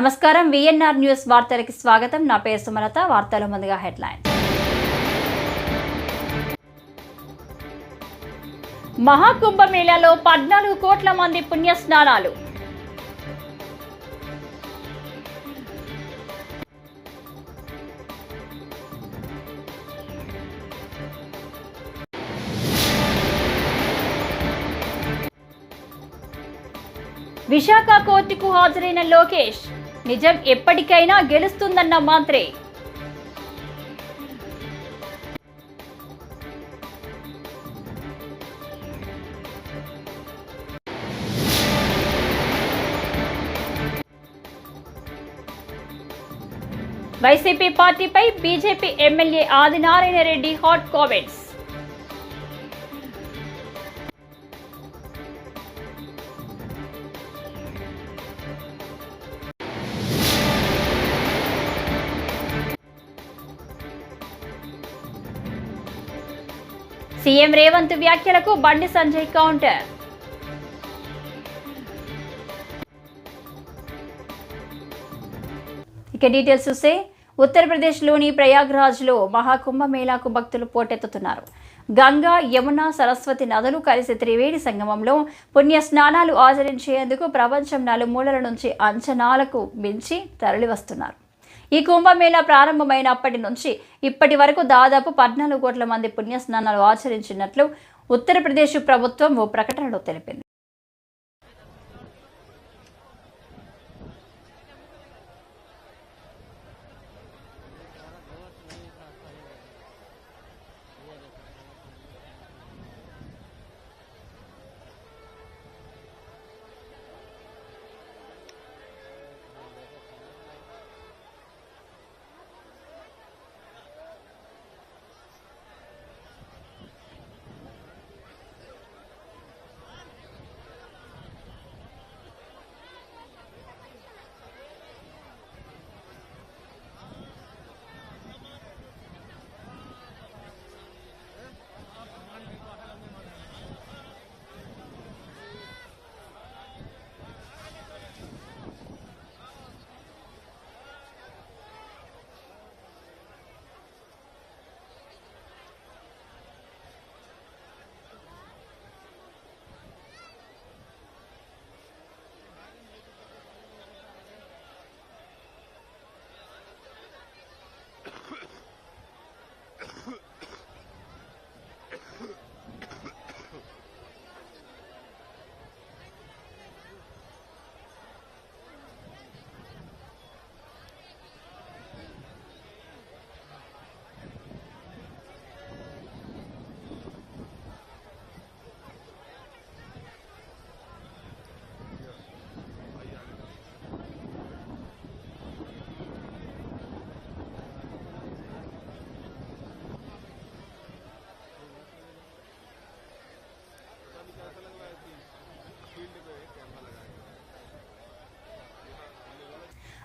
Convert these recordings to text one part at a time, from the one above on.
నమస్కారం VNR news వార్తలకి స్వాగతం. నా పేరు సుమలత. వార్తల ముందుగా హెడ్లైన్ మహాకుంభమేళాలో పద్నాలుగు కోట్ల మంది పుణ్య స్నానాలు విశాఖ కోర్టుకు హాజరైన లోకేష్. నిజం ఎప్పటికైనా గెలుస్తుందన్న మాత్రే. వైసీపీ పార్టీపై BJP MLA Adinarayana Reddy hot comments. CM Revanth వ్యాఖ్యలకు బండి సంజయ్ కౌంటర్. ఇక డీటెయిల్స్ చూస్తే ఉత్తరప్రదేశ్లోని ప్రయాగ్రాజ్లో మహాకుంభమేళాకు భక్తులు పోటెత్తుతున్నారు. గంగా యమున సరస్వతి నదులు కలిసి త్రివేణి సంగమంలో పుణ్య స్నానాలు ఆచరించేందుకు ప్రపంచం నలుమూలల నుంచి అంచనాలకు మించి తరలివస్తున్నారు. ఈ కుంభమేళా ప్రారంభమైనప్పటి నుంచి ఇప్పటి వరకు దాదాపు పద్నాలుగు కోట్ల మంది పుణ్య స్నానాలు ఆచరించినట్లు ఉత్తరప్రదేశ్ ప్రభుత్వం ఓ ప్రకటనలో తెలిపింది.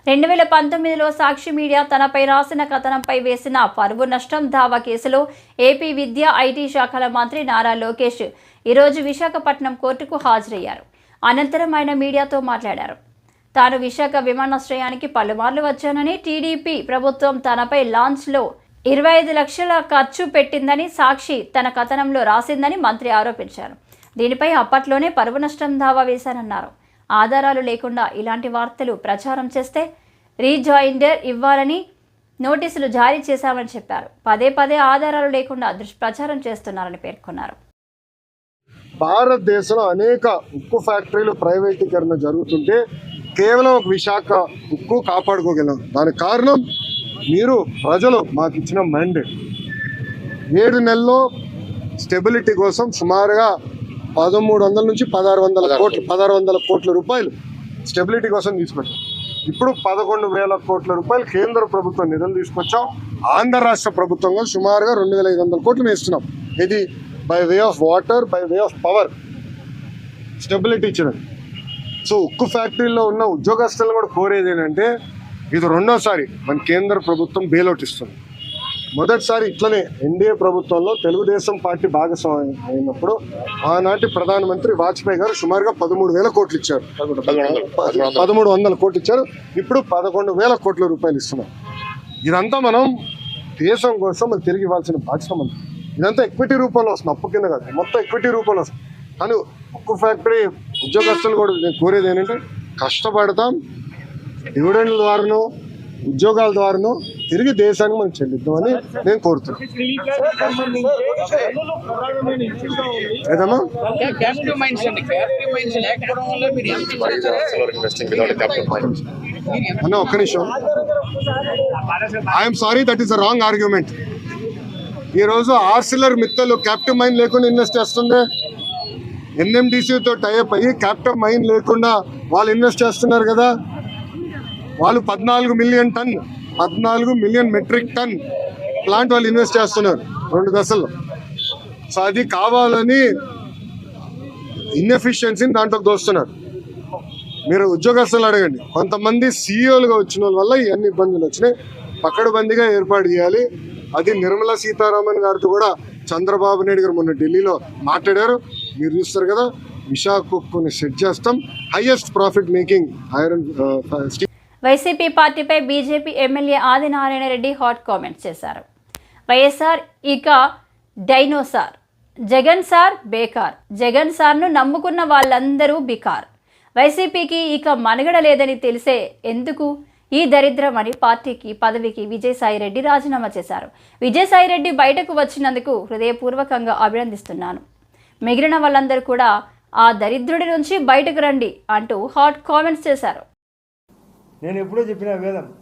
రెండు వేల పంతొమ్మిదిలో సాక్షి మీడియా తనపై రాసిన కథనంపై వేసిన పరువు నష్టం దావా కేసులో ఏపీ విద్యా ఐటీ శాఖల మంత్రి నారా లోకేష్ ఈరోజు విశాఖపట్నం కోర్టుకు హాజరయ్యారు. అనంతరం ఆయన మీడియాతో మాట్లాడారు. తాను విశాఖ విమానాశ్రయానికి పలుమార్లు వచ్చానని టీడీపీ ప్రభుత్వం తనపై లాంచ్లో ఇరవై ఐదు లక్షల ఖర్చు పెట్టిందని సాక్షి తన కథనంలో రాసిందని మంత్రి ఆరోపించారు. దీనిపై అప్పట్లోనే పరువు నష్టం దావా వేశారన్నారు. ఆధారాలు లేకుండా ఇలాంటి వార్తలు ప్రచారం చేస్తే రీజాయిండర్ ఇవ్వాలని నోటీసులు జారీ చేశామని చెప్పారు. పదే పదే ఆధారాలు లేకుండా దుష్ ప్రచారం చేస్తున్నారని పేర్కొన్నారు. భారతదేశంలో అనేక ఉక్కు ఫ్యాక్టరీలు ప్రైవేటీకరణ జరుగుతుంటే కేవలం ఒక విశాఖ ఉక్కు కాపాడుకోగలం. దానికి కారణం మీరు ప్రజలు మాకు ఇచ్చిన మ్యాండేట్ ఏడు నెలల్లో స్టెబిలిటీ కోసం సుమారుగా పదమూడు వందల నుంచి పదహారు వందల కోట్లు పదహారు వందల కోట్ల రూపాయలు స్టెబిలిటీ కోసం తీసుకొచ్చాం. ఇప్పుడు పదకొండు వేల కోట్ల రూపాయలు కేంద్ర ప్రభుత్వం నిధులు తీసుకొచ్చాం. ఆంధ్ర రాష్ట్ర ప్రభుత్వంగా సుమారుగా రెండు వేల ఐదు వందల కోట్లు వేస్తున్నాం. ఇది by way of water by way of power stability ఇచ్చినది. సో ఉక్కు ఫ్యాక్టరీలో ఉన్న ఉద్యోగస్తులను కూడా కోరేది ఏంటంటే ఇది రెండోసారి మన కేంద్ర ప్రభుత్వం బెయిలౌట్ ఇస్తుంది మొదటిసారి ఇట్లనే ఎన్డీఏ ప్రభుత్వంలో తెలుగుదేశం పార్టీ భాగస్వామి అయినప్పుడు ఆనాటి ప్రధానమంత్రి వాజ్పేయి గారు సుమారుగా పదమూడు వేల కోట్లు ఇచ్చారు. పదమూడు వందల కోట్లు ఇచ్చారు. ఇప్పుడు పదకొండు వేల కోట్ల రూపాయలు ఇస్తున్నారు. ఇదంతా మనం దేశం కోసం మనం తిరిగి ఇవ్వాల్సిన బాధ్యత మనం ఇదంతా ఎక్విటీ రూపంలో వస్తుంది. అప్పు కింద కాదు. మొత్తం ఎక్విటీ రూపంలో వస్తుంది. కానీ ఉక్కు ఫ్యాక్టరీ ఉద్యోగస్తులు కూడా నేను కోరేది ఏంటంటే కష్టపడతాం. డివిడెండ్ల ద్వారానో ఉద్యోగాల ద్వారాను తిరిగి దేశానికి మనం చెల్లిద్దామని నేను కోరుతున్నాను. అన్న ఒక్క నిమిషం. I'm sorry that is a wrong argument. ఈ రోజు ఆర్సిలర్ మిత్తలు క్యాప్టివ్ మైన్ లేకుండా ఇన్వెస్ట్ చేస్తుంది ఎన్ఎండిసితో టైప్ అయ్యి క్యాప్టివ్ మైన్ లేకుండా వాళ్ళు ఇన్వెస్ట్ చేస్తున్నారు కదా. వాళ్ళు పద్నాలుగు మిలియన్ టన్ పద్నాలుగు మిలియన్ మెట్రిక్ టన్ ప్లాంట్ వాళ్ళు ఇన్వెస్ట్ చేస్తున్నారు రెండు దశల్లో. సో అది కావాలని ఇన్ఎఫిషియన్సీని దాంట్లోకి దోస్తున్నారు. మీరు ఉద్యోగస్తులు అడగండి. కొంతమంది సీఈఓలుగా వచ్చిన వాళ్ళ వల్ల ఇవన్నీ ఇబ్బందులు వచ్చినాయి. పక్కడబందిగా ఏర్పాటు చేయాలి. అది నిర్మలా సీతారామన్ గారితో కూడా చంద్రబాబు నాయుడు గారు మొన్న ఢిల్లీలో మాట్లాడారు. మీరు చూస్తారు కదా విశాఖని సెట్ చేస్తాం. Highest profit making iron YCP పార్టీపై BJP MLA Adinarayana Reddy hot comments చేశారు. వైఎస్ఆర్ ఇక డైనోసార్ జగన్ సార్ బేకార్. జగన్ సార్ను నమ్ముకున్న వాళ్ళందరూ బికార్. వైసీపీకి ఇక మనుగడ లేదని తెలిసే ఎందుకు? ఈ దరిద్రం అని పార్టీకి పదవికి విజయసాయిరెడ్డి రాజీనామా చేశారు. విజయసాయిరెడ్డి బయటకు వచ్చినందుకు హృదయపూర్వకంగా అభినందిస్తున్నాను. మిగిలిన వాళ్ళందరూ కూడా ఆ దరిద్రుడి నుంచి బయటకు రండి అంటూ హాట్ కామెంట్స్ చేశారు. నేను ఎప్పుడో చెప్పిన వేదం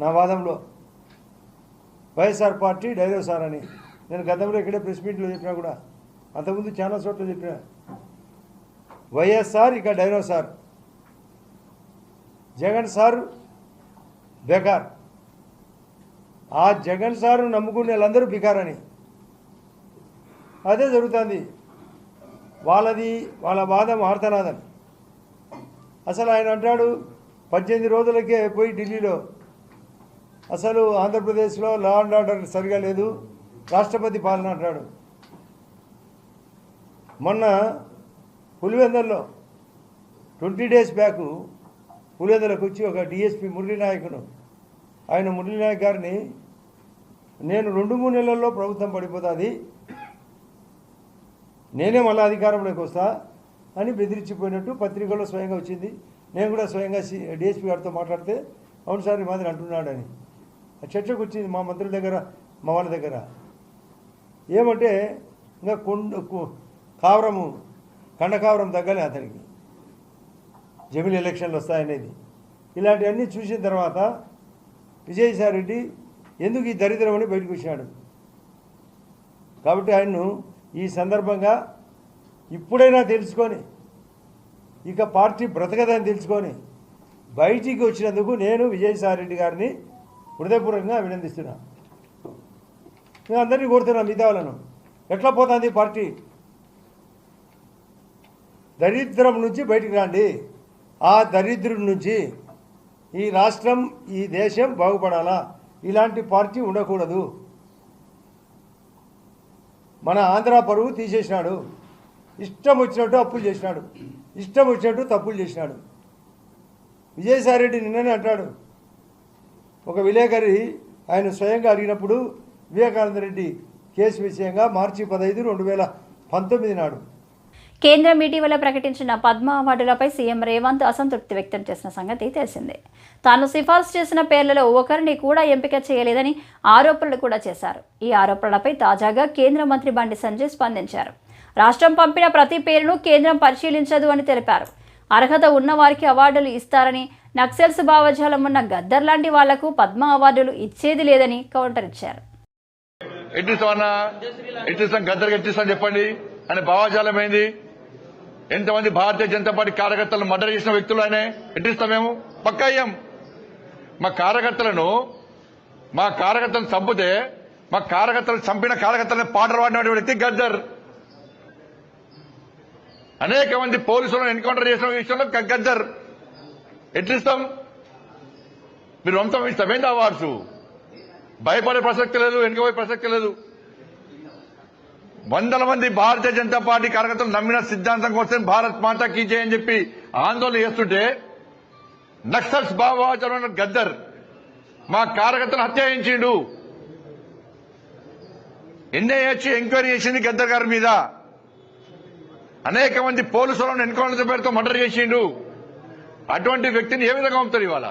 నా వాదంలో. వైఎస్ఆర్ పార్టీ డైరో సార్ అని. నేను గతంలో ఇక్కడే ప్రెస్ మీట్లో చెప్పినా కూడా అంతకుముందు చాలా చోట్ల చెప్పిన. వైఎస్ఆర్ ఇక డైనోసార్. జగన్ సార్ బెకార్. ఆ జగన్ సారు నమ్ముకునే వాళ్ళందరూ బికారని. అని అదే జరుగుతుంది. వాళ్ళది వాళ్ళ వాదం ఆర్తనాదం. అసలు ఆయన అంటాడు పద్దెనిమిది రోజులకే పోయి ఢిల్లీలో. అసలు ఆంధ్రప్రదేశ్లో లా అండ్ ఆర్డర్ సరిగా లేదు. రాష్ట్రపతి పాలన అంటాడు. మొన్న పులివెందల్లో ట్వంటీ డేస్ బ్యాక్ పులివెందలకు వచ్చి ఒక డిఎస్పి మురళీనాయకును ఆయన మురళీనాయక్ గారిని నేను రెండు మూడు నెలల్లో ప్రభుత్వం పడిపోతుంది. నేనే మళ్ళీ అధికారంలోకి వస్తా అని బెదిరించిపోయినట్టు పత్రికలో స్వయంగా వచ్చింది. నేను కూడా స్వయంగా సి డిఎస్పీ గారితో మాట్లాడితే అవును సార్ ఈ మాదిరి అంటున్నాడని. ఆ చర్చకు వచ్చింది మా మంత్రుల దగ్గర మా వాళ్ళ దగ్గర. ఏమంటే ఇంకా కొండ కావరము కండకావరం తగ్గలే అతనికి. జమిలి ఎలక్షన్లు వస్తాయనేది. ఇలాంటివన్నీ చూసిన తర్వాత విజయసాయి రెడ్డి ఎందుకు ఈ దరిద్రం అని బయటకు వచ్చాడు కాబట్టి ఆయన్ను ఈ సందర్భంగా ఇప్పుడైనా తెలుసుకొని ఇక పార్టీ బ్రతకదని తెలుసుకొని బయటికి వచ్చినందుకు నేను విజయసాయిరెడ్డి గారిని హృదయపూర్వకంగా అభినందిస్తున్నా. నేను అందరినీ కోరుతున్నా మిగతా వాళ్ళను. ఎట్లా పోతుంది పార్టీ? దరిద్రం నుంచి బయటికి రండి. ఆ దరిద్రం నుంచి ఈ రాష్ట్రం ఈ దేశం బాగుపడాలా? ఇలాంటి పార్టీ ఉండకూడదు. మన ఆంధ్ర పరువు తీసేసినాడు. ఇష్టం వచ్చినట్టు అప్పులు చేసినాడు. ఇష్టం వచ్చినట్టు తప్పులు చేసినాడు. విజయసాయి రెడ్డి నిన్ననే అంటాడు. ఒక విలేకరి ఆయన స్వయంగా అడిగినప్పుడు వివేకానంద రెడ్డి కేసు విషయంగా మార్చి పదహైదు రెండు వేల పంతొమ్మిది నాడు. కేంద్రం ఇటీవల ప్రకటించిన పద్మ అవార్డులపై సీఎం రేవంత్ అసంతృప్తి వ్యక్తం చేసిన సంగతి తెలిసిందే. తాను సిఫార్సు చేసిన పేర్లలో ఒకరిని కూడా ఎంపిక చేయలేదని ఆరోపణలు కూడా చేశారు. ఈ ఆరోపణలపై తాజాగా కేంద్ర మంత్రి బండి సంజయ్ స్పందించారు. రాష్ట్రం పంపిన ప్రతి పేరును కేంద్రం పరిశీలించదు అని తెలిపారు. అర్హత ఉన్నవారికి అవార్డులు ఇస్తారని నక్సల్స్ భావజాలం ఉన్న గద్దర్ లాంటి వాళ్ళకు పద్మ అవార్డులు ఇచ్చేది లేదని కౌంటర్ ఇచ్చారు ఎట్టిస్తామన్నా ఎట్టిస్తాం గద్దరికి ఎట్టిస్తాం చెప్పండి. అని భావజాలం ఏంది? ఎంతమంది భారతీయ జనతా పార్టీ కార్యకర్తలను మర్డర్ చేసిన వ్యక్తులు ఆయన? ఎట్టిస్తాం మేము? పక్క అయ్యాం. మా కార్యకర్తలను మా కార్యకర్తలను చంపితే మా కార్యకర్తలు చంపిన కార్యకర్తలను పాటలు పాడిన వ్యక్తి గద్దర్. అనేక మంది పోలీసులను ఎన్కౌంటర్ చేసిన విషయంలో గద్దర్ ఎట్లిస్తాం? మీరు వంతం ఇస్తాం ఏంటి అవార్డ్స్. భయపడే ప్రసక్తి లేదు వెనుకపోయే ప్రసక్తి లేదు. వందల మంది భారతీయ జనతా పార్టీ కార్యకర్తలు నమ్మిన సిద్ధాంతం కోసం భారత్ మాతా కీ జై అని చెప్పి ఆందోళన చేస్తుంటే నక్సల్స్ భావాచరణ గద్దర్ మా కార్యకర్తలు హత్య చేయించిండు. ఎన్ఐహెచ్ ఎంక్వైరీ చేసింది గద్దర్ గారి మీద. అనేక మంది పోలీసులను ఎన్కౌంటర్ పేరుతో మర్డర్ చేసిండు అటువంటి వ్యక్తిని ఏ విధంగా పంపుతారు ఇవాళ?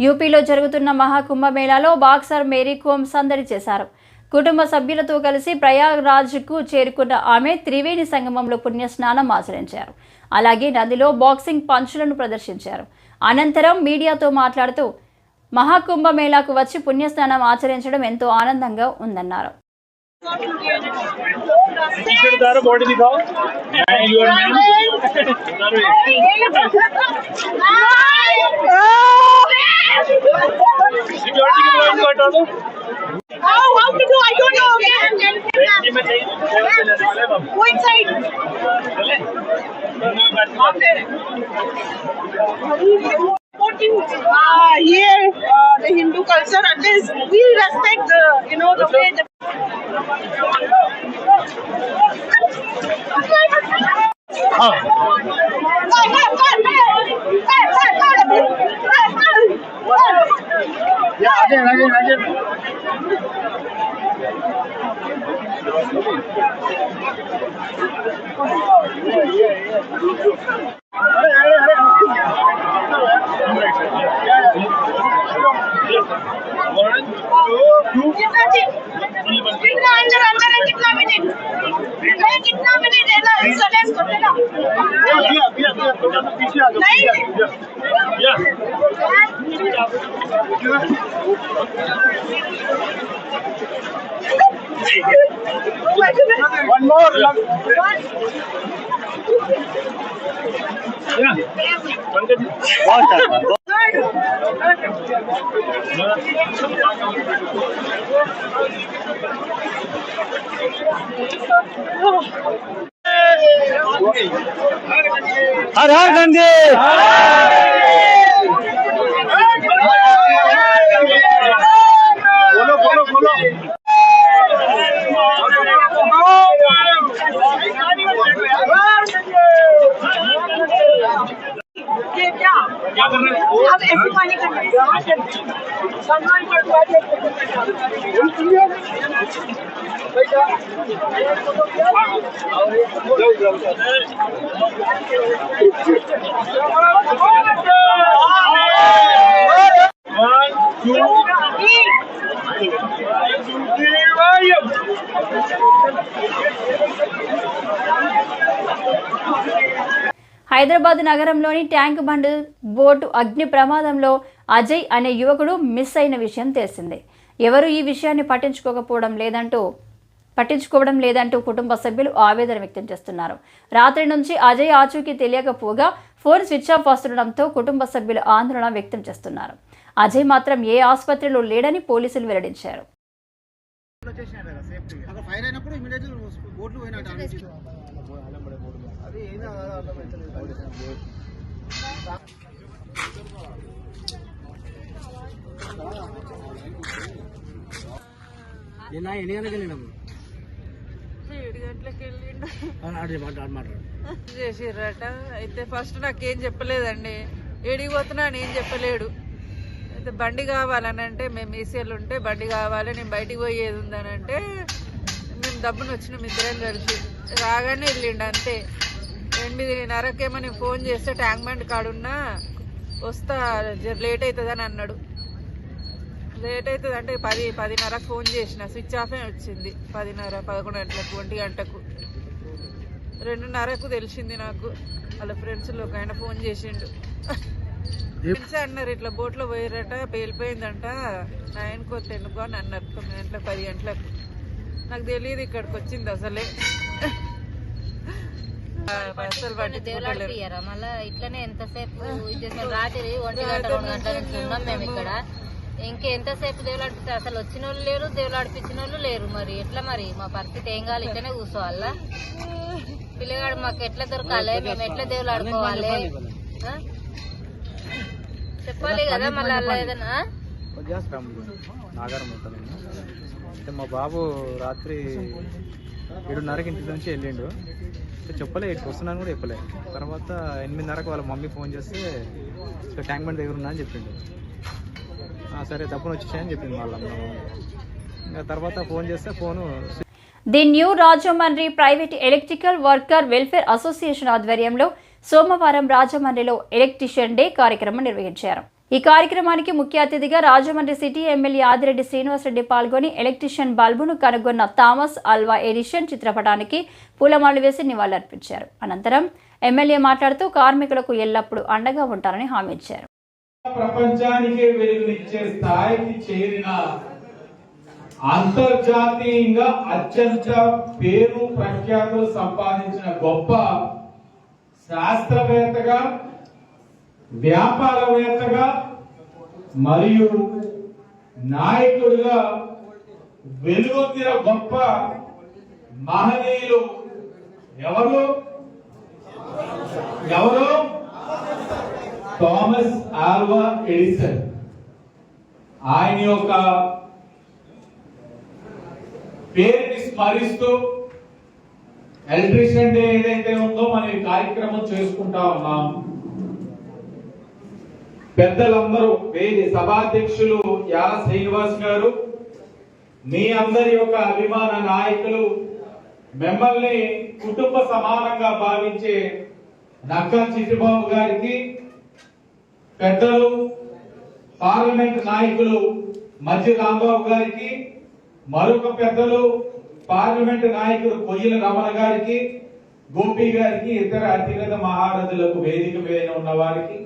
యూపీలో జరుగుతున్న మహాకుంభమేళాలో బాక్సర్ మేరీ కోమ్ సందడి చేశారు. కుటుంబ సభ్యులతో కలిసి ప్రయాగ్రాజ్కు చేరుకున్న ఆమె త్రివేణి సంగమంలో పుణ్యస్నానం ఆచరించారు. అలాగే నదిలో బాక్సింగ్ పంచులను ప్రదర్శించారు. అనంతరం మీడియాతో మాట్లాడుతూ మహాకుంభమేళాకు వచ్చి పుణ్యస్నానం ఆచరించడం ఎంతో ఆనందంగా ఉందన్నారు. टी-शर्ट उतारो बॉडी दिखाओ मैं यू आर मैन सिक्योरिटी के गार्ड को हटा दो How, how to do? I don't know. Okay, I'm telling you now. Ready में नहीं सेवा से लेने वाले बाबू Go inside. चले Supporting uh, here uh, the Hindu culture and this we respect the you know the way the 来来来来！One more. Yeah. Water. हर हर गंगे హైదరాబాద్ నగరంలోని ట్యాంక్ బండ్ బోటు అగ్ని ప్రమాదంలో అజయ్ అనే యువకుడు మిస్ అయిన విషయం తెలిసిందే. ఎవరు ఈ విషయాన్ని పట్టించుకోకపోవడం లేదంటూ పట్టించుకోవడం లేదంటూ కుటుంబ సభ్యులు ఆవేదన వ్యక్తం చేస్తున్నారు. రాత్రి నుంచి అజయ్ ఆచూకీ తెలియకపోగా ఫోన్ స్విచ్ ఆఫ్ వస్తుండడంతో కుటుంబ సభ్యులు ఆందోళన వ్యక్తం చేస్తున్నారు. అజయ్ మాత్రం ఏ ఆసుపత్రిలో లేడని పోలీసులు వెల్లడించారు. అది నిన్న ఎన్ని గంటలకు వెళ్ళినాము ఏడు గంటలకు వెళ్ళిండు. చేసిర్రట. అయితే ఫస్ట్ నాకేం చెప్పలేదండి. ఏడికి పోతున్నా నేను చెప్పలేడు. అయితే బండి కావాలని అంటే మేము ఈసీఎల్ ఉంటే బండి కావాలి నేను బయటికి పోయేది ఉందని అంటే మేము డబ్బును వచ్చినాం ఇద్దరం కలిసి. రాగానే వెళ్ళిండు అంతే. ఎనిమిదిన్నరకేమో నేను ఫోన్ చేస్తే ట్యాంక్ బండ్ కాడున్నా వస్తా జర లేట్ అవుతుందని అన్నాడు. లేట్ అవుతుంది అంటే పది పదిన్నరకు ఫోన్ చేసిన స్విచ్ ఆఫే వచ్చింది. పదిన్నర పదకొండు గంటలకు ఒంటి గంటకు. రెండున్నరకు తెలిసింది నాకు. వాళ్ళ ఫ్రెండ్స్లో ఒక ఆయన ఫోన్ చేసిండు. ఫ్రెండ్స్ అన్నారు ఇట్లా బోట్లో పోయారట పేలిపోయిందంట నైన్కి వస్తే ఎందుకు అని అన్నారు. తొమ్మిది గంటలకు పది గంటలకు. నాకు తెలియదు ఇక్కడికి వచ్చింది అసలే. పట్టించుకోలేరు ఇయ్యరా మళ్ళా ఇట్లనే ఎంతసేపు రాత్రి ఒంటి గంట రెండు గంటల నుంచి ఉన్నాం మేము ఇక్కడ. ఇంకెంతసేపు దేవులాడిపిస్తారు అసలు వచ్చిన వాళ్ళు లేరు దేవులాడిపించిన వాళ్ళు లేరు మరి. ఎట్లా మరి? మా పరిస్థితి ఏం కావాలి? ఇట్లనే కూర్చోవాలా? పిల్లగాడు మాకు ఎట్లా దొరకాలి? మేము ఎట్లా దేవులాడుకోవాలి? చెప్పాలి కదా మళ్ళీ అలా ఏదైనా నాగారం మా బాబు రాత్రి ఏడున్నరకి ఇంటి నుంచి వెళ్ళిండు. అయితే చెప్పలే ఇక్కడికి వస్తున్నాను కూడా చెప్పలే. తర్వాత ఎనిమిదిన్నరకు వాళ్ళ మమ్మీ ఫోన్ చేస్తే ఇక్కడ ట్యాంక్ బండ్ దగ్గర ఉన్నా అని చెప్పిండు సరే తప్పున వచ్చేసాయని చెప్పింది వాళ్ళ ఇంకా తర్వాత ఫోన్ చేస్తే phone the new Rajahmundry private electrical worker welfare association ఆధ్వర్యంలో సోమవారం రాజమండ్రిలో ఎలక్ట్రీషియన్ డే కార్యక్రమం నిర్వహించారు. ఈ కార్యక్రమానికి ముఖ్య అతిథిగా రాజమండ్రి సిటీ ఎమ్మెల్యే ఆదిరెడ్డి శ్రీనివాసరెడ్డి పాల్గొని ఎలక్ట్రీషియన్ బల్బును కనుగొన్న థామస్ అల్వా ఎడిషన్ చిత్రపటానికి పూలమాలు వేసి నివాళులర్పించారు. అనంతరం ఎమ్మెల్యే మాట్లాడుతూ కార్మికులకు ఎల్లప్పుడూ అండగా ఉంటారని హామీ ఇచ్చారు. వెలుగునిచ్చే స్థాయికి చేరిన అంతర్జాతీయంగా అత్యంత పేరు ప్రఖ్యాతులు సంపాదించిన గొప్ప శాస్త్రవేత్తగా వ్యాపారవేత్తగా మరియు నాయకుడిగా వెలుగొందిన గొప్ప మహనీయులు ఎవరు? ఎవరు? Thomas Alva Edison. ఆయన యొక్క పేరుని స్మరిస్తూ ఎలక్ట్రిషియన్ డే ఏదైతే ఉందో మనం ఈ కార్యక్రమం చేసుకుంటా ఉన్నాం. పెద్దలందరూ వేది సభాధ్యక్షులు యా శ్రీనివాస్ గారు మీ అందరి యొక్క అభిమాన నాయకులు మిమ్మల్ని కుటుంబ సమానంగా భావించే నక్కా చిట్టిబాబు గారికి పెద్దలు పార్లమెంట్ నాయకులు మధ్య రాంబాబు గారికి మరొక పెద్దలు పార్లమెంట్ నాయకులు కొయ్యల రమణ గారికి గోపి గారికి ఇతర అతిగత మహారథులకు వేదిక మీద ఉన్న వారికి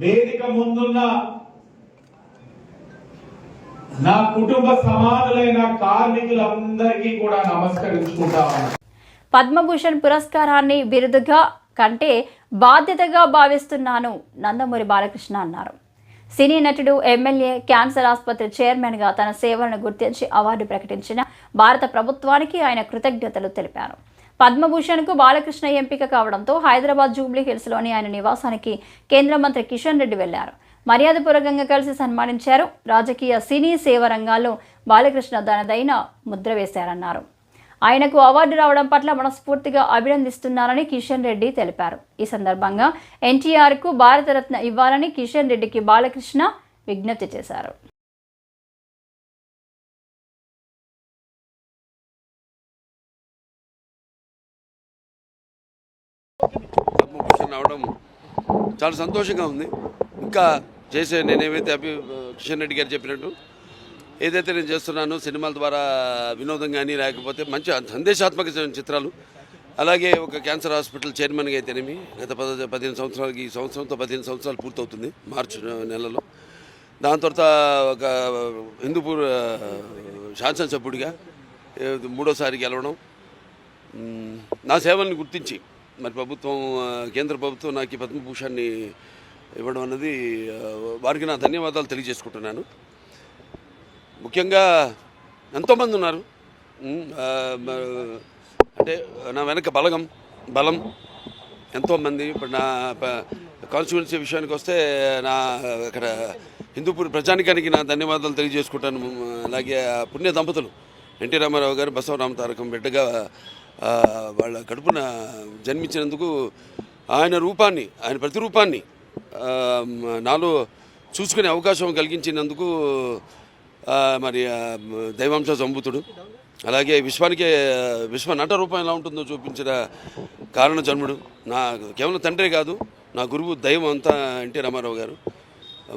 వేదిక ముందున్న నా కుటుంబ సమాధులైన కార్మికులందరికీ కూడా నమస్కరించుకుంటా పద్మభూషణ్ పురస్కారాన్ని బిరుదుగా కంటే బాధ్యతగా భావిస్తున్నాను నందమూరి బాలకృష్ణ అన్నారు. సినీ నటుడు ఎమ్మెల్యే క్యాన్సర్ ఆసుపత్రి చైర్మన్గా తన సేవలను గుర్తించి అవార్డు ప్రకటించిన భారత ప్రభుత్వానికి ఆయన కృతజ్ఞతలు తెలిపారు. పద్మభూషణ్కు బాలకృష్ణ ఎంపిక కావడంతో హైదరాబాద్ జూబ్లీ హిల్స్లోని ఆయన నివాసానికి కేంద్ర మంత్రి కిషన్ రెడ్డి వెళ్ళారు. మర్యాదపూర్వకంగా కలిసి సన్మానించారు. రాజకీయ సినీ సేవ రంగాల్లో బాలకృష్ణ తనదైన ముద్ర వేశారన్నారు. ఆయనకు అవార్డు రావడం పట్ల మనస్ఫూర్తిగా అభినందిస్తున్నారని కిషన్ రెడ్డి తెలిపారు. ఈ సందర్భంగా ఎన్టీఆర్కు భారతరత్న ఇవ్వాలని కిషన్ రెడ్డికి బాలకృష్ణ విజ్ఞప్తి చేశారు. పద్మభూషణ్ అవడం చాలా సంతోషంగా ఉంది. ఇంకా చేసే నేనేమైతే అభి కిషన్ రెడ్డి గారు చెప్పినట్టు ఏదైతే నేను చేస్తున్నానో సినిమాల ద్వారా వినోదం కానీ లేకపోతే మంచి సందేశాత్మక చిత్రాలు. అలాగే ఒక క్యాన్సర్ హాస్పిటల్ చైర్మన్గా అయితేనేమి గత పద పదిహేను సంవత్సరాలకి ఈ సంవత్సరంతో పదిహేను సంవత్సరాలు పూర్తవుతుంది మార్చి నెలలో. దాని తర్వాత ఒక హిందూపూర్ శాసనసభ్యుడిగా మూడోసారి గెలవడం. నా సేవల్ని గుర్తించి మరి ప్రభుత్వం కేంద్ర ప్రభుత్వం నాకు ఈ పద్మభూషణ్ని ఇవ్వడం అన్నది వారికి నా ధన్యవాదాలు తెలియజేసుకుంటున్నాను. ముఖ్యంగా ఎంతోమంది ఉన్నారు. అంటే నా వెనక బలగం బలం ఎంతోమంది. ఇప్పుడు నా కాన్స్టిట్యున్సీ విషయానికి వస్తే నా అక్కడ హిందూపూర్ ప్రజానికానికి నా ధన్యవాదాలు తెలియజేసుకుంటాను. అలాగే ఆ పుణ్య దంపతులు ఎన్టీ రామారావు గారు బసవరామ తారకం బిడ్డగా వాళ్ళ కడుపున జన్మించినందుకు ఆయన రూపాన్ని ఆయన ప్రతిరూపాన్ని నాలో చూసుకునే అవకాశం కలిగించినందుకు మరి దైవాంశ సంభూతుడు. అలాగే విశ్వానికే విశ్వ నట రూపం ఎలా ఉంటుందో చూపించిన కారణ జన్ముడు. నా కేవలం తండ్రే కాదు నా గురువు దైవం అంతా ఎన్టీ రామారావు గారు.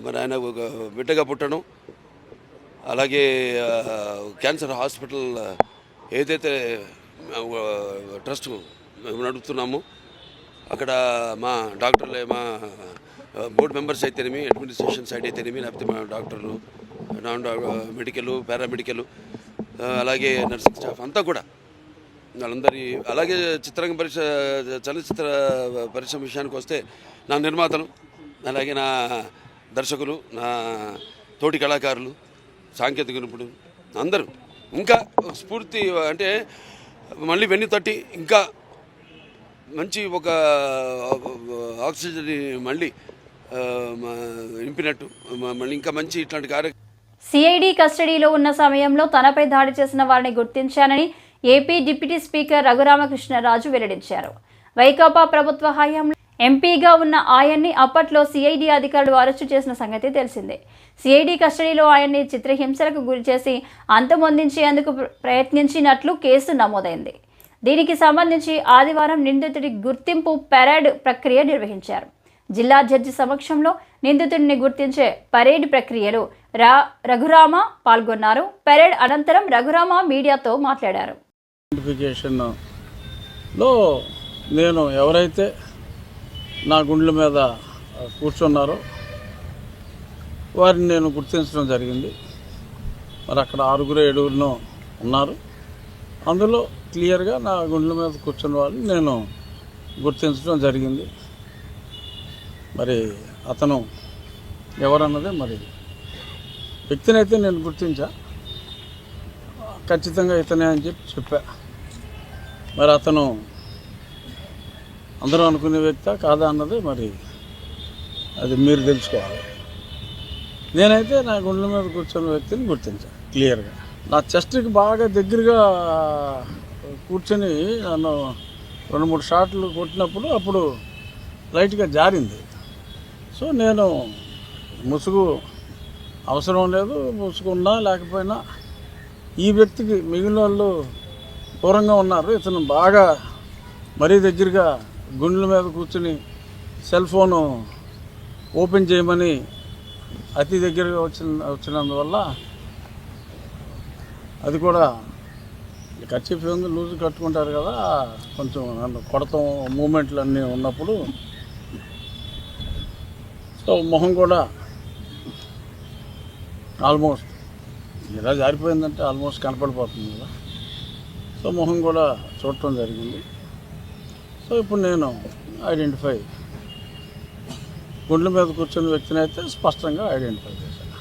మరి ఆయన ఒక బిడ్డగా పుట్టడం అలాగే క్యాన్సర్ హాస్పిటల్ ఏదైతే ట్రస్ట్ మేము అక్కడ మా డాక్టర్లే మా బోర్డు మెంబర్స్ అయితేనేమి అడ్మినిస్ట్రేషన్ సైడ్ అయితేనేమి లేకపోతే మా డాక్టర్లు నాన్ మెడికల్ పారామెడికల్ అలాగే నర్సింగ్ స్టాఫ్ అంతా కూడా. వాళ్ళందరి అలాగే చిత్రంగ పరిశ్ర చలనచిత్ర పరిశ్రమ విషయానికి వస్తే నా నిర్మాతలు అలాగే నా దర్శకులు నా తోటి కళాకారులు సాంకేతిక నిపుణులు అందరూ. ఇంకా స్ఫూర్తి అంటే మళ్ళీ వెన్ను తట్టి ఇంకా మంచి ఒక ఆక్సిజన్ మళ్ళీ నింపినట్టు మళ్ళీ ఇంకా మంచి ఇట్లాంటి కార్య సిఐడి కస్టడీలో ఉన్న సమయంలో తనపై దాడి చేసిన వారిని గుర్తించానని ఏపీ డిప్యూటీ స్పీకర్ రఘురామకృష్ణరాజు వెల్లడించారు. వైకాపా ప్రభుత్వ హయాంలో ఎంపీగా ఉన్న ఆయన్ని అప్పట్లో సిఐడి అధికారులు అరెస్టు చేసిన సంగతి తెలిసిందే. సిఐడి కస్టడీలో ఆయన్ని చిత్రహింసలకు గురిచేసి అంతమొందించేందుకు ప్రయత్నించినట్లు కేసు నమోదైంది. దీనికి సంబంధించి ఆదివారం నిందితుడి గుర్తింపు పెరేడ్ ప్రక్రియ నిర్వహించారు. జిల్లా జడ్జి సమక్షంలో నిందితుడిని గుర్తించే పరేడ్ ప్రక్రియలో రా రఘురామ పాల్గొన్నారు. పెరేడ్ అనంతరం రఘురామ మీడియాతో మాట్లాడారు. ఐడెంటిఫికేషన్లో నేను ఎవరైతే నా గుండెల మీద కూర్చున్నారో. వారిని నేను గుర్తించడం జరిగింది. మరి అక్కడ ఆరుగురు ఏడుగురును ఉన్నారు. అందులో క్లియర్గా నా గుండెల మీద కూర్చున్న వాళ్ళని నేను గుర్తించడం జరిగింది. మరి అతను ఎవరన్నదే మరి వ్యక్తినైతే నేను గుర్తించా. ఖచ్చితంగా ఇతనే అని చెప్పి చెప్పా. మరి అతను అందరూ అనుకునే వ్యక్త కాదా అన్నది మరి అది మీరు తెలుసుకోవాలి. నేనైతే నా గుండెల మీద కూర్చున్న వ్యక్తిని గుర్తించాను క్లియర్గా. నా చెస్ట్కి బాగా దగ్గరగా కూర్చొని నన్ను రెండు మూడు షాట్లు కొట్టినప్పుడు అప్పుడు లైట్గా జారింది. సో నేను ముసుగు అవసరం లేదు ముసుగున్నా లేకపోయినా ఈ వ్యక్తికి మిగిలిన వాళ్ళు దూరంగా ఉన్నారు ఇతను బాగా మరీ దగ్గరగా గుండెల మీద కూర్చుని సెల్ ఫోను ఓపెన్ చేయమని అతి దగ్గరగా వచ్చిన వచ్చినందువల్ల అది కూడా కచ్చిఫ్ ఉంది లూజ్ కట్టుకుంటారు కదా కొంచెం నన్ను కొడతాం మూమెంట్లు అన్నీ ఉన్నప్పుడు. సో మొహం కూడా ఆల్మోస్ట్ ఇలా జారిపోయిందంటే ఆల్మోస్ట్ కనపడిపోతుంది కదా. సో మొహం కూడా చూడటం జరిగింది. సో ఇప్పుడు నేను ఐడెంటిఫై గుండెల మీద కూర్చున్న వ్యక్తిని అయితే స్పష్టంగా ఐడెంటిఫై చేశాను.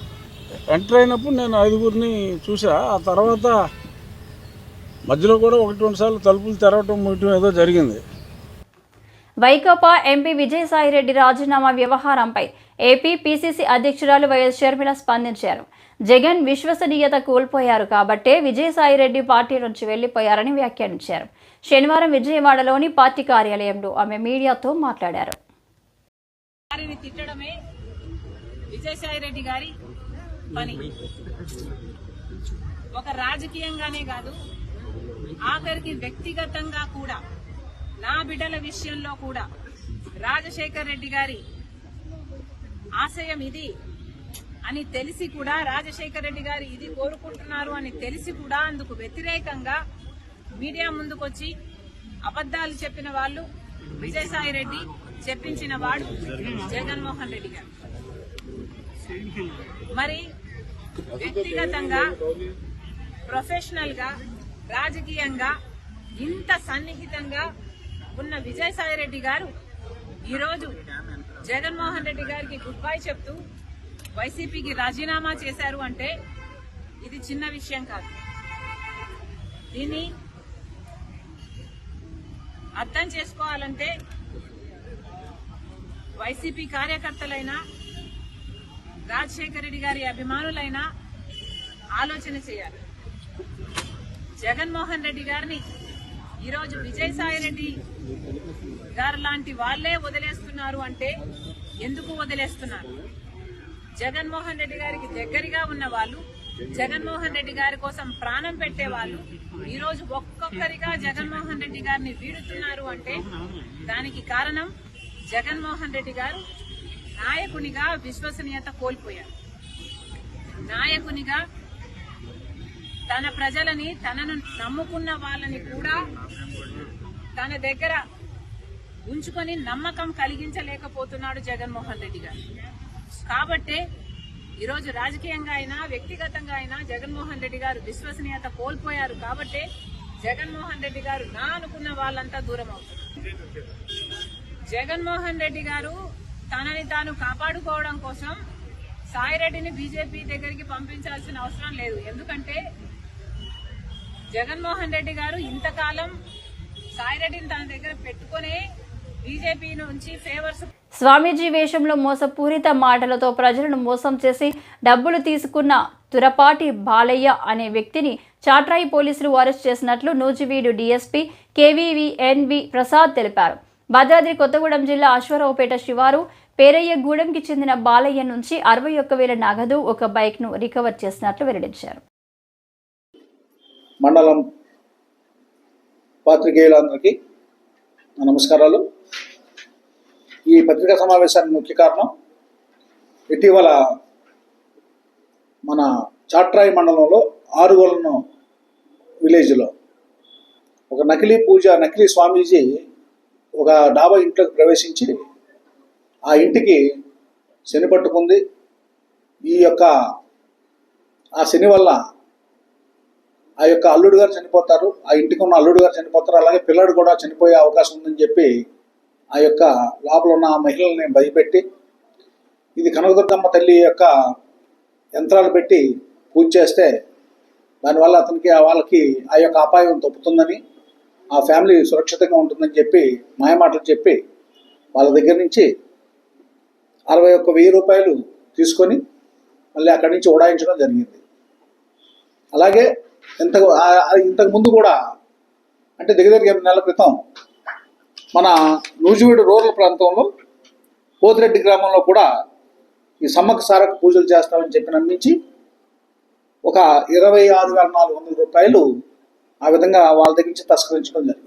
ఎంటర్ అయినప్పుడు నేను ఐదుగురిని చూసా. ఆ తర్వాత మధ్యలో కూడా ఒకటి రెండు సార్లు తలుపులు తెరవటం ముయటం ఏదో జరిగింది. వైకాపా ఎంపీ విజయసాయిరెడ్డి రాజీనామా వ్యవహారంపై ఏపీ పీసీసీ అధ్యక్షురాలు వైఎస్ షర్మిల స్పందించారు. జగన్ విశ్వసనీయత కోల్పోయారు కాబట్టే విజయసాయిరెడ్డి పార్టీ నుంచి వెళ్ళిపోయారని వ్యాఖ్యానించారు. శనివారం విజయవాడలోని పార్టీ కార్యాలయంలో ఆమె మీడియాతో మాట్లాడారు. గారి పని. ఒక రాజకీయంగానే కాదు ఆఖరికి వ్యక్తిగతంగా కూడా నా బిడ్డల విషయంలో కూడా రాజశేఖర్ రెడ్డి గారి ఆశయం ఇది. అని తెలిసి కూడా రాజశేఖర రెడ్డి గారు ఇది కోరుకుంటున్నారు అని తెలిసి కూడా అందుకు వ్యతిరేకంగా మీడియా ముందుకొచ్చి అబద్దాలు చెప్పిన వాళ్ళు విజయసాయి రెడ్డి చెప్పించిన వాడు జగన్మోహన్ రెడ్డి గారు. మరి వ్యక్తిగతంగా ప్రొఫెషనల్గా రాజకీయంగా ఇంత సన్నిహితంగా ఉన్న విజయసాయి రెడ్డి గారు ఈరోజు జగన్మోహన్ రెడ్డి గారికి గుడ్ బై చెప్తూ వైసీపీకి రాజీనామా చేశారు అంటే ఇది చిన్న విషయం కాదు. దీన్ని అర్థం చేసుకోవాలంటే వైసీపీ కార్యకర్తలైనా రాజశేఖర రెడ్డి గారి అభిమానులైనా ఆలోచన చేయాలి. జగన్మోహన్ రెడ్డి గారిని ఈరోజు విజయసాయి రెడ్డి గారు లాంటి వాళ్ళే వదిలేస్తున్నారు అంటే ఎందుకు వదిలేస్తున్నారు? జగన్మోహన్ రెడ్డి గారికి దగ్గరగా ఉన్న వాళ్ళు జగన్మోహన్ రెడ్డి గారి కోసం ప్రాణం పెట్టే వాళ్ళు ఈ రోజు ఒక్కొక్కరిగా జగన్మోహన్ రెడ్డి గారిని వీడుతున్నారు అంటే దానికి కారణం జగన్మోహన్ రెడ్డి గారు నాయకునిగా విశ్వసనీయత కోల్పోయారు. నాయకునిగా తన ప్రజలని తనను నమ్ముకున్న వాళ్ళని కూడా తన దగ్గర ఉంచుకొని నమ్మకం కలిగించలేకపోతున్నాడు జగన్మోహన్ రెడ్డి గారు. కాబట్టే ఈరోజు రాజకీయంగా అయినా వ్యక్తిగతంగా అయినా జగన్మోహన్ రెడ్డి గారు విశ్వసనీయత కోల్పోయారు కాబట్టే జగన్మోహన్ రెడ్డి గారు నా అనుకున్న వాళ్ళంతా దూరం అవుతుంది జగన్మోహన్ రెడ్డి గారు తనని తాను కాపాడుకోవడం కోసం సాయిరెడ్డిని బీజేపీ దగ్గరికి పంపించాల్సిన అవసరం లేదు. ఎందుకంటే జగన్మోహన్ రెడ్డి గారు ఇంతకాలం సాయిరెడ్డిని తన దగ్గర పెట్టుకునే బీజేపీ నుంచి ఫేవర్స్ స్వామీజీ వేషంలో మోసపూరిత మాటలతో ప్రజలను మోసం చేసి డబ్బులు తీసుకున్న తురపాటి బాలయ్య అనే వ్యక్తిని చాట్రాయి పోలీసులు అరెస్ట్ చేసినట్లు నూజివీడు డీఎస్పీ కేవీవీఎన్వి ప్రసాద్ తెలిపారు. భద్రాద్రి కొత్తగూడెం జిల్లా అశ్వరావుపేట శివారు పేరయ్యగూడెంకి చెందిన బాలయ్య నుంచి అరవై ఒక్క వేల నగదు ఒక బైక్ను రికవర్ చేసినట్లు వెల్లడించారు. మండలం పాత్రికేయులందరికీ నమస్కారాలు. ఈ పత్రికా సమావేశానికి ముఖ్య కారణం ఇటీవల మన చాట్రాయి మండలంలో ఆరుగోలను విలేజ్లో. ఒక నకిలీ పూజ నకిలీ స్వామీజీ ఒక డాబా ఇంట్లోకి ప్రవేశించి ఆ ఇంటికి శని పట్టుకుంది. ఈ యొక్క ఆ శని వల్ల ఆ యొక్క అల్లుడు గారు చనిపోతారు. ఆ ఇంటికి ఉన్న అల్లుడు గారు చనిపోతారు. అలాగే పిల్లడు కూడా చనిపోయే అవకాశం ఉందని చెప్పి ఆ యొక్క లోపల ఉన్న ఆ మహిళల్ని భయపెట్టి ఇది కనకదుర్గమ్మ తల్లి యొక్క యంత్రాలు పెట్టి పూజ చేస్తే దానివల్ల అతనికి వాళ్ళకి ఆ యొక్క అపాయం తప్పుతుందని ఆ ఫ్యామిలీ సురక్షితంగా ఉంటుందని చెప్పి మాయమాటలు చెప్పి వాళ్ళ దగ్గర నుంచి అరవై ఒక్క వెయ్యి రూపాయలు తీసుకొని మళ్ళీ అక్కడి నుంచి ఉడాయించడం జరిగింది. అలాగే ఇంతకు ఇంతకు ముందు కూడా అంటే దగ్గర దగ్గర ఎనిమిది నెలల క్రితం మన నూజివీడు రూరల్ ప్రాంతంలో పోతిరెడ్డి గ్రామంలో కూడా ఈ సమ్మక్క సారకు పూజలు చేస్తామని చెప్పి నమ్మించి ఒక ఇరవై ఆరు వేల నాలుగు వందల రూపాయలు ఆ విధంగా వాళ్ళ దగ్గర నుంచి తస్కరించడం జరిగింది.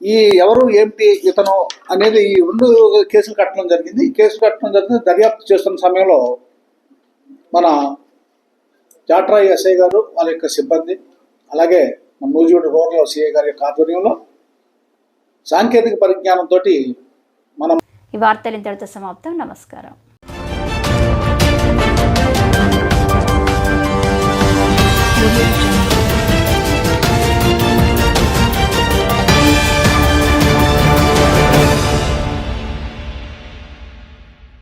ఈ ఎవరు ఏమిటి ఇతను అనేది ఈ రెండు కేసులు కట్టడం జరిగింది. ఈ కేసులు కట్టడం జరిగింది. దర్యాప్తు చేస్తున్న సమయంలో మన జాట్రా ఎస్ఐ గారు వాళ్ళ యొక్క సిబ్బంది అలాగే మన నూజివీడు రూరల్ సిఐ గారి యొక్క ఆధ్వర్యంలో సాంకేతిక పరిజ్ఞానంతో మనం ఈ వార్తలు ఇంతటితో సమాప్తం. నమస్కారం.